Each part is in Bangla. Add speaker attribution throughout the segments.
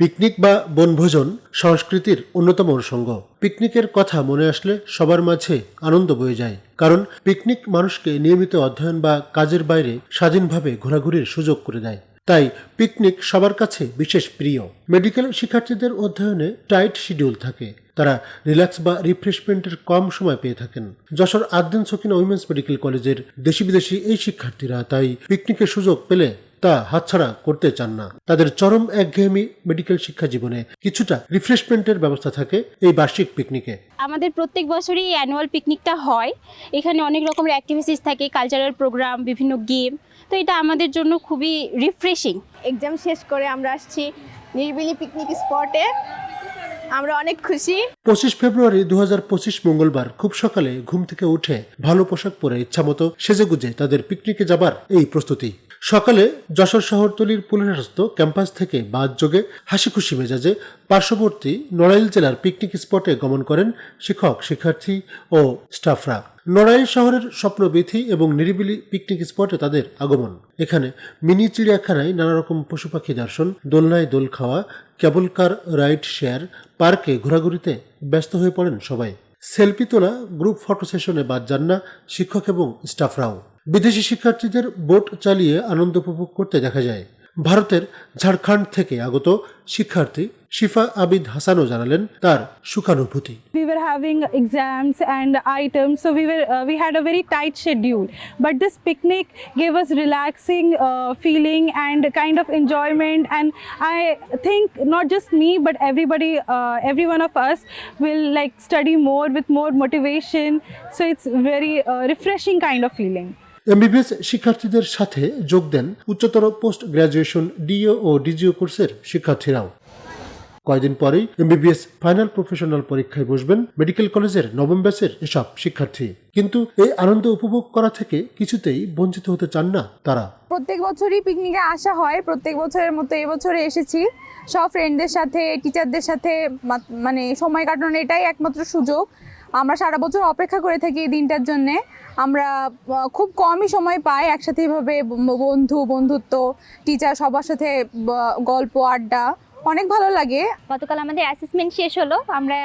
Speaker 1: পিকনিক বা বনভোজন সংস্কৃতির অন্যতম অনুষঙ্গ পিকনিকের কথা মনে আসলে সবার মাঝে আনন্দ বয়ে যায়, কারণ পিকনিক মানুষকে নিয়মিত অধ্যয়ন বা কাজের বাইরে স্বাধীনভাবে ঘোরাঘুরির সুযোগ করে দেয়। তাই পিকনিক সবার কাছে বিশেষ প্রিয়। মেডিকেল শিক্ষার্থীদের অধ্যয়নে টাইট শিডিউল থাকে। তারা রিল্যাক্স বা রিফ্রেশমেন্টের কম সময় পেয়ে থাকেন। যশোর আদ্দিন সকিনা উইমেন্স মেডিকেল কলেজের দেশি বিদেশি এই শিক্ষার্থীরা তাই পিকনিকের সুযোগ পেলে তা হাতছাড়া করতে চান না। তাদের চরম একঘেয়েমি মেডিকেল শিক্ষা জীবনে কিছুটা রিফ্রেশমেন্টের ব্যবস্থা থাকে এই বার্ষিক পিকনিকে।
Speaker 2: আমাদের প্রত্যেক বছরই অ্যানুয়াল পিকনিকটা হয়। এখানে অনেক রকমের অ্যাক্টিভিটিস থাকে কালচারাল প্রোগ্রাম বিভিন্ন গেম তো এটা আমাদের জন্য খুবই রিফ্রেশিং
Speaker 3: এক্সাম শেষ করে আমরা আসছি নিরিবিলি পিকনিক স্পটে আমরা অনেক খুশি।
Speaker 1: পঁচিশ ফেব্রুয়ারি দু হাজার পঁচিশ মঙ্গলবার খুব সকালে ঘুম থেকে উঠে ভালো পোশাক পরে ইচ্ছামতো সেজেগুজে তাদের পিকনিকে যাবার এই প্রস্তুতি। সকালে যশোর শহরতলির পুলিনারস্থ ক্যাম্পাস থেকে বাদ যোগে হাসি খুশি মেজাজে পার্শ্ববর্তী নড়াইল জেলার পিকনিক স্পটে গমন করেন শিক্ষক, শিক্ষার্থী ও স্টাফরা। নড়াইল শহরের স্বপ্নবিথি এবং নিরিবিলি পিকনিক স্পটে তাদের আগমন। এখানে মিনি চিড়িয়াখানায় নানা রকম পশু পাখি দর্শন, দোলনায় দোল খাওয়া, কেবল কার রাইড শেয়ার, পার্কে ঘোরাঘুরিতে ব্যস্ত হয়ে পড়েন সবাই। সেলফি তোলা, গ্রুপ ফটো সেশনে বাদ যান না শিক্ষক এবং স্টাফরাও। বিদেশি শিক্ষার্থীদের বোট চালিয়ে আনন্দ উপভোগ করতে দেখা যায় ভারতের ঝাড়খণ্ড থেকে আগত শিক্ষার্থী শিফা আবিদ হাসানও জানালেন তার সুখানুভূতি
Speaker 4: we were having exams and items so we were uh, we had a very tight schedule but this picnic gave us relaxing uh, feeling and kind of enjoyment and i think not just me but everybody uh, every one of us will like study more with more motivation so it's very uh, refreshing kind of feeling
Speaker 1: MBBS শিক্ষার্থীদের সাথে যোগ দেন উচ্চতর পোস্ট গ্রাজুয়েশন ডিও ও ডিজিও কোর্সের শিক্ষার্থীরাও। কয়েকদিন পরেই এমবিবিএস ফাইনাল প্রফেশনাল পরীক্ষায় বসবেন মেডিকেল কলেজের নবম ব্যাচের এসব শিক্ষার্থী। কিন্তু এই আনন্দ উপভোগ করা থেকে কিছুতেই বঞ্চিত হতে চান না তারা।
Speaker 5: প্রত্যেক বছরই পিকনিকে আসা হয়, প্রত্যেক বছরের মতো এবছরে এসেছি। সব ফ্রেন্ডদের সাথে টিচারদের সাথে মানে সময় কাটানোর এটাই একমাত্র সুযোগ। আমরা সারা বছর অপেক্ষা করে থাকি এই দিনটার জন্যে। আমরা খুব কমই সময় পাই একসাথে এভাবে বন্ধু, বন্ধুত্ব টিচার সবার সাথে গল্প, আড্ডা, অনেক ভালো লাগে।
Speaker 2: গতকাল আমাদের অ্যাসেসমেন্ট শেষ হলো। আমরা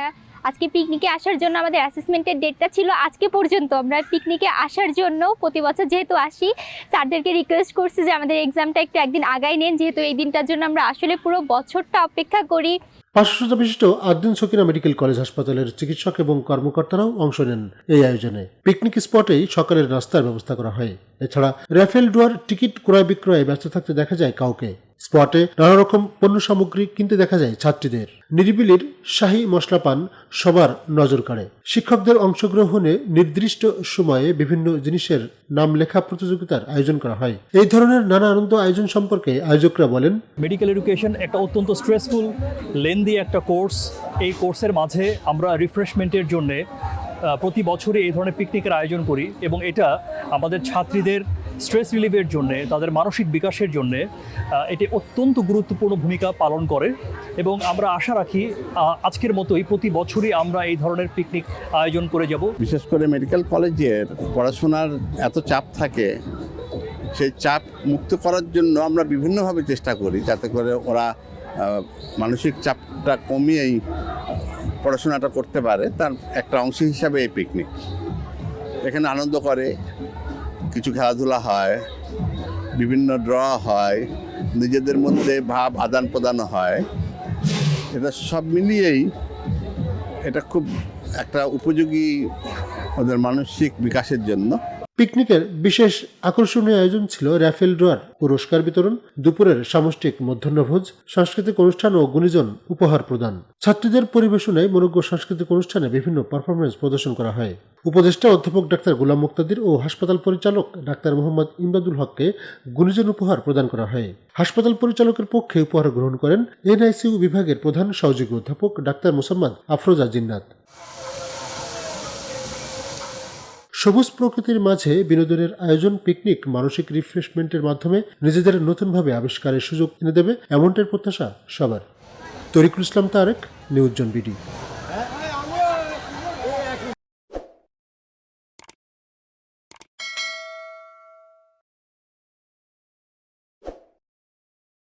Speaker 2: আজকে পিকনিকে আসার জন্য আমাদের অ্যাসেসমেন্টের ডেটটা ছিল আজকে পর্যন্ত। আমরা পিকনিকে আসার জন্য প্রতি বছর যেহেতু আসি, স্যারদেরকে রিকোয়েস্ট করছি যে আমাদের এক্সামটা একটু একদিন আগাই নেন, যেহেতু এই দিনটার জন্য আমরা আসলে পুরো বছরটা অপেক্ষা করি।
Speaker 1: পাঁচশো বিশিষ্ট আদ্দিন সকিনা মেডিকেল কলেজ হাসপাতালের চিকিৎসক এবং কর্মকর্তারাও অংশ নেন এই আয়োজনে। পিকনিক স্পটেই সকালের নাস্তার ব্যবস্থা করা হয়। এছাড়া র্যাফেল ডুয়ার টিকিট ক্রয় বিক্রয়ে ব্যস্ত থাকতে দেখা যায় কাউকে। স্পটে নানা রকম পণ্য সামগ্রী কিনতে দেখা যায় ছাত্রীদের। নিরিবিলির শাহী মশলা পান সবার নজর কাড়ে। শিক্ষকদের অংশগ্রহণে নির্দিষ্ট সময়ে বিভিন্ন জিনিসের নাম লেখা প্রতিযোগিতার আয়োজন করা হয়। এই ধরনের নানা আনন্দ আয়োজন সম্পর্কে আয়োজকরা বলেন
Speaker 6: মেডিকেল এডুকেশন একটা অত্যন্ত স্ট্রেসফুল লেন্দি একটা কোর্স এই কোর্সের মাঝে আমরা রিফ্রেশমেন্টের জন্যে প্রতি বছরই এই ধরনের পিকনিকের আয়োজন করি এবং এটা আমাদের ছাত্রীদের স্ট্রেস রিলিফের জন্যে, তাদের মানসিক বিকাশের জন্যে এটি অত্যন্ত গুরুত্বপূর্ণ ভূমিকা পালন করে এবং আমরা আশা রাখি আজকের মতোই প্রতি বছরই আমরা এই ধরনের পিকনিক আয়োজন করে যাব।
Speaker 7: বিশেষ করে মেডিকেল কলেজের পড়াশোনার এত চাপ থাকে, সেই চাপ মুক্ত করার জন্য আমরা বিভিন্নভাবে চেষ্টা করি যাতে করে ওরা মানসিক চাপটা কমিয়েই পড়াশোনাটা করতে পারে, তার একটা অংশ হিসাবে এই পিকনিক। এখানে আনন্দ করে কিছু খেলাধুলা হয়, বিভিন্ন ড্র হয়, নিজেদের মধ্যে ভাব আদান প্রদান হয়। এটা সব মিলিয়েই এটা খুব একটা উপযোগী ওদের মানসিক বিকাশের জন্য।
Speaker 1: পিকনিকের বিশেষ আকর্ষণীয় আয়োজন ছিল র্যাফেল ড্রয়ার পুরস্কার বিতরণ, দুপুরের সামষ্টিক মধ্যাহ্নভোজ, সাংস্কৃতিক অনুষ্ঠান ও গুণীজন উপহার প্রদান। ছাত্রীদের পরিবেশনায় মনোজ্ঞ সাংস্কৃতিক অনুষ্ঠানে বিভিন্ন পারফরমেন্স প্রদর্শন করা হয়। উপদেষ্টা অধ্যাপক ডাক্তার গোলাম মুক্তাদির ও হাসপাতাল পরিচালক ডাক্তার মোহাম্মদ ইমদাদুল হককে গুণীজন উপহার প্রদান করা হয়। হাসপাতাল পরিচালকের পক্ষে উপহার গ্রহণ করেন এনআইসিউ বিভাগের প্রধান সহযোগী অধ্যাপক ডাক্তার মোসাম্মদ আফরোজা জিন্নাত। সবুজ প্রকৃতির মাঝে বিনোদনের আয়োজন, পিকনিক, মানসিক রিফ্রেশমেন্টের মাধ্যমে নিজেদের নতুনভাবে আবিষ্কারের সুযোগ এনে দেবে এমনটাই প্রত্যাশা সবার। তরিকুল ইসলাম তারেক নিউজন জন বিডি।